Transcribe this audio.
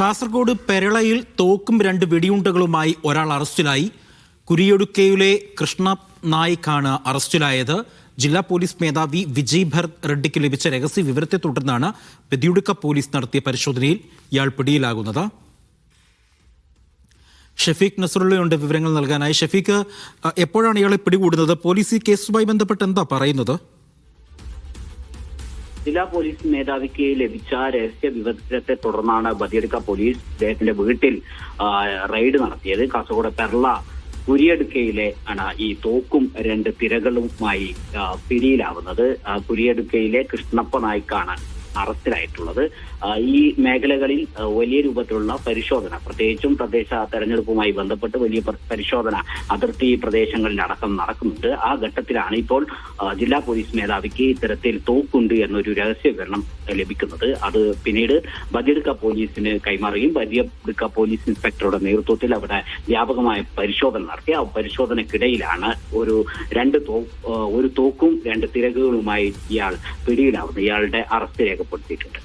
കാസർഗോഡ് പെരളയിൽ തോക്കും രണ്ട് വെടിയുണ്ടകളുമായി ഒരാൾ അറസ്റ്റിലായി. കുരിയൊടുക്കയിലെ കൃഷ്ണ നായിക്കാണ് അറസ്റ്റിലായത്. ജില്ലാ പോലീസ് മേധാവി വിജയ് ഭരത് റെഡ്ഡിക്ക് ലഭിച്ച രഹസ്യ വിവരത്തെ തുടർന്നാണ് വെടിയുടുക്ക പോലീസ് നടത്തിയ പരിശോധനയിൽ ഇയാൾ പിടിയിലാകുന്നത്. ഷഫീഖ് നസറുള്ളയുണ്ട് വിവരങ്ങൾ നൽകാനായി. ഷഫീഖ് എപ്പോഴാണ് ഇയാളെ പിടികൂടുന്നത്? പോലീസ് ഈ കേസുമായി ബന്ധപ്പെട്ട് എന്താ പറയുന്നത്? ജില്ലാ പോലീസ് മേധാവിക്ക് ലഭിച്ച രഹസ്യ വിവരത്തെ തുടർന്നാണ് ബദിയടുക്ക പോലീസ് അദ്ദേഹത്തിന്റെ വീട്ടിൽ റെയ്ഡ് നടത്തിയത്. കാസർഗോഡ് പെർള കുരിയടുക്കയിലെ ആണ് ഈ തോക്കും രണ്ട് തിരകളുമായി പിടിയിലാവുന്നത്. കുരിയടുക്കയിലെ കൃഷ്ണപ്പ നായിക്കാണ് അറസ്റ്റിലായിട്ടുള്ളത്. ഈ മേഖലകളിൽ വലിയ രൂപത്തിലുള്ള പരിശോധന പ്രത്യേകിച്ചും തദ്ദേശ തെരഞ്ഞെടുപ്പുമായി ബന്ധപ്പെട്ട് വലിയ പരിശോധന അതിർത്തി പ്രദേശങ്ങളിൽ അടക്കം നടക്കുന്നുണ്ട്. ആ ഘട്ടത്തിലാണ് ഇപ്പോൾ ജില്ലാ പോലീസ് മേധാവിക്ക് ഇത്തരത്തിൽ തോക്കുണ്ട് എന്നൊരു രഹസ്യ വിവരണം ലഭിക്കുന്നത്. അത് പിന്നീട് ബദിയടുക്ക പോലീസിന് കൈമാറുകയും ബദിയടുക്ക പോലീസ് ഇൻസ്പെക്ടറുടെ നേതൃത്വത്തിൽ അവിടെ വ്യാപകമായ പരിശോധന നടത്തി. ആ പരിശോധനക്കിടയിലാണ് ഒരു രണ്ട് ഒരു തോക്കും രണ്ട് തിരകുകളുമായി ഇയാൾ പിടിയിലാവുന്നത്. ഇയാളുടെ അറസ്റ്റ് política.